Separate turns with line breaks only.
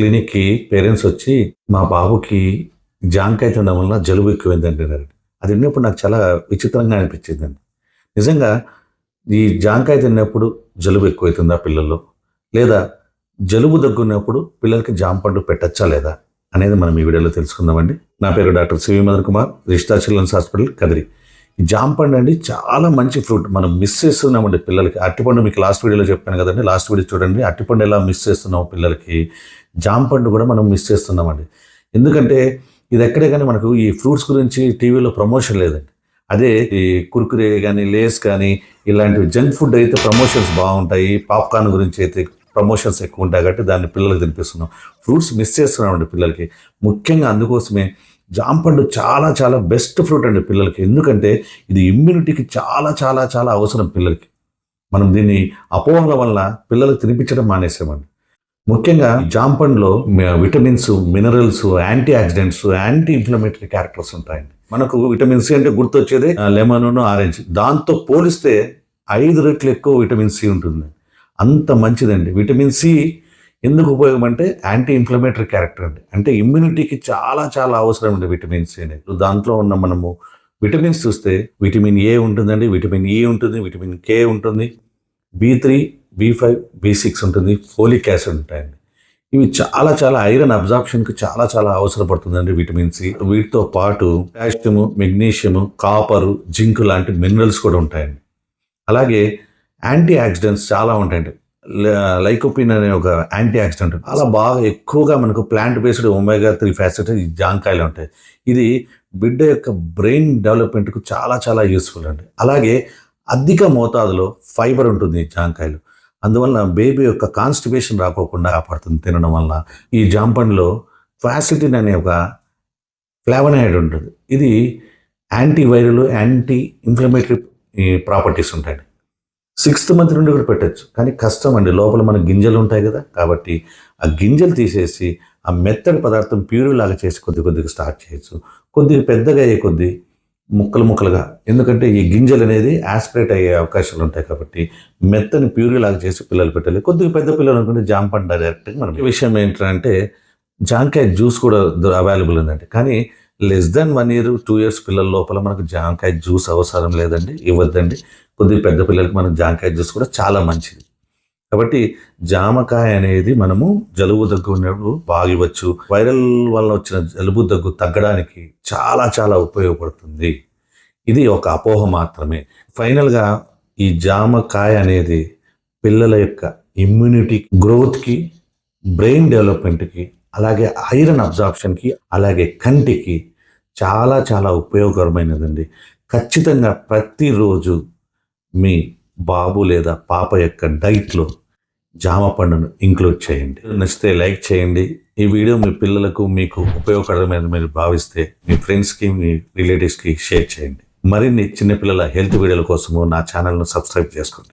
క్లినిక్కి పేరెంట్స్ వచ్చి మా బాబుకి జాంకాయ తినడం వల్ల జలుబు ఎక్కువైంది అంటున్నారు అది విన్నప్పుడు నాకు చాలా విచిత్రంగా అనిపించిందండి. నిజంగా ఈ జాంకాయ తిన్నప్పుడు జలుబు ఎక్కువైతుందా పిల్లల్లో? లేదా జలుబు దగ్గున్నప్పుడు పిల్లలకి జాంపండు పెట్టచ్చా లేదా? అనేది మనం ఈ వీడియోలో తెలుసుకుందామండి. నా పేరు doctor C V Madan Kumar Rishta children's hospital Kadiri. జాంపండు అండి చాలా మంచి ఫ్రూట్. మనం మిస్ చేస్తున్నామండి పిల్లలకి. అట్టిపండు మీకు లాస్ట్ వీడియోలో చెప్పాను కదండి. లాస్ట్ వీడియో చూడండి. అట్టిపండు ఎలా మిస్ చేస్తున్నాం పిల్లలకి? జాంపండు కూడా మనం మిస్ చేస్తున్నామండి. ఎందుకంటే ఇది ఎక్కడే కానీ మనకు ఈ ఫ్రూట్స్ గురించి టీవీలో ప్రమోషన్ లేదండి. అదే ఈ కుర్కురే కానీ లేస్ కానీ ఇలాంటివి జంక్ ఫుడ్ అయితే ప్రమోషన్స్ బాగుంటాయి. పాప్కార్న్ గురించి అయితే ప్రమోషన్స్ ఎక్కువ ఉంటాయి కాబట్టి దాన్ని పిల్లలకు తినిపిస్తున్నాం. ఫ్రూట్స్ మిస్ చేస్తున్నామండి పిల్లలకి. ముఖ్యంగా అందుకోసమే జాంపండు చాలా చాలా బెస్ట్ ఫ్రూట్ అండి పిల్లలకి. ఎందుకంటే ఇది ఇమ్యూనిటీకి చాలా చాలా చాలా అవసరం పిల్లలకి. మనం దీన్ని అపోహల వల్ల పిల్లలకు తినిపించడం మానేసామండి. ముఖ్యంగా జాంపండ్లో vitamins minerals anti oxidants anti inflammatory characters ఉంటాయండి. మనకు విటమిన్ సి అంటే గుర్తొచ్చేది లెమన్ ఆరెంజ్ దాంతో పోలిస్తే ఐదు రెట్లు ఎక్కువ విటమిన్ సి ఉంటుంది. అంత మంచిదండి. విటమిన్ సి ఎందుకు ఉపయోగం అంటే యాంటీ ఇన్ఫ్లమేటరీ క్యారెక్టర్ అండి. అంటే ఇమ్యూనిటీకి చాలా చాలా అవసరం అండి విటమిన్ సి అనేది. దాంట్లో ఉన్న మనము విటమిన్స్ చూస్తే విటమిన్ ఏ ఉంటుందండి విటమిన్ ఈ e ఉంటుంది విటమిన్ కే ఉంటుంది B three B five B six ఉంటుంది ఫోలిక్ యాసిడ్ ఉంటాయండి. ఇవి చాలా చాలా ఐరన్ అబ్జార్ప్షన్కి చాలా చాలా అవసరపడుతుందండి విటమిన్ సి వీటితో పాటు కాల్షియము మెగ్నీషియము కాపరు జింక్ లాంటి మినరల్స్ కూడా ఉంటాయండి. అలాగే యాంటీ ఆక్సిడెంట్స్ చాలా ఉంటాయండి. లైకోపిన్ అనే ఒక యాంటీ ఆక్సిడెంట్ అలా బాగా ఎక్కువగా మనకు plant based omega three fatty ఈ జాంకాయలు ఉంటాయి. ఇది బిడ్డ యొక్క బ్రెయిన్ డెవలప్మెంట్కు చాలా చాలా యూస్ఫుల్ అండి. అలాగే అధిక మోతాదులో ఫైబర్ ఉంటుంది జాంకాయలు. అందువల్ల బేబీ యొక్క కాన్స్టిపేషన్ రాకోకుండా కాపాడుతుంది తినడం వల్ల ఈ జాంపండ్లో ఫ్యాసిటిన్ అనే ఒక ఫ్లావనాయిడ్ ఉంటుంది. ఇది anti viral anti inflammatory properties ఉంటాయండి. సిక్స్త్ మంత్ నుండి కూడా పెట్టచ్చు. కానీ కష్టం అండి. లోపల మన గింజలు ఉంటాయి కదా. కాబట్టి ఆ గింజలు తీసేసి ఆ మెత్తడి పదార్థం ప్యూరీలాగా చేసి కొద్ది కొద్దిగా స్టార్ట్ చేయొచ్చు. కొద్దిగా పెద్దగా అయ్యే కొద్ది ముక్కలు ముక్కలుగా. ఎందుకంటే ఈ గింజలు అనేది యాస్పిరేట్ అయ్యే అవకాశాలు ఉంటాయి కాబట్టి మెత్తని ప్యూరీలాగా చేసి పిల్లలు పెట్టాలి. కొద్దిగా పెద్ద పిల్లలు అనుకుంటే జాంపండ్ డైరెక్ట్గా మనం విషయం ఏంటంటే జాంకాయ జ్యూస్ కూడా అవైలబుల్ ఉందండి. కానీ less than one year two years పిల్లల లోపల మనకు జాంకాయ జ్యూస్ అవసరం లేదండి ఇవ్వద్దండి. కొద్దిగా పెద్ద పిల్లలకి మనం జాంకాయ జ్యూస్ కూడా చాలా మంచిది. కాబట్టి జామకాయ అనేది మనము జలుబు దగ్గు ఉన్నప్పుడు బాగా ఇవ్వచ్చు వైరల్ వల్ల వచ్చిన జలుబు దగ్గు తగ్గడానికి చాలా చాలా ఉపయోగపడుతుంది. ఇది ఒక అపోహ మాత్రమే. ఫైనల్గా ఈ జామకాయ అనేది పిల్లల యొక్క ఇమ్యూనిటీ గ్రోత్కి బ్రెయిన్ డెవలప్మెంట్కి అలాగే ఐరన్ అబ్జార్ప్షన్కి అలాగే కంటికి చాలా చాలా ఉపయోగకరమైనదండి. ఖచ్చితంగా ప్రతిరోజు మీ బాబు లేదా పాప యొక్క డైట్లో జామ పండును ఇంక్లూడ్ చేయండి. నచ్చితే లైక్ చేయండి. ఈ వీడియో మీ పిల్లలకు మీకు ఉపయోగకరమైన మీరు భావిస్తే మీ ఫ్రెండ్స్కి మీ రిలేటివ్స్కి షేర్ చేయండి. మరిన్ని చిన్నపిల్లల హెల్త్ వీడియోల కోసము నా ఛానల్ను సబ్స్క్రైబ్ చేసుకోండి.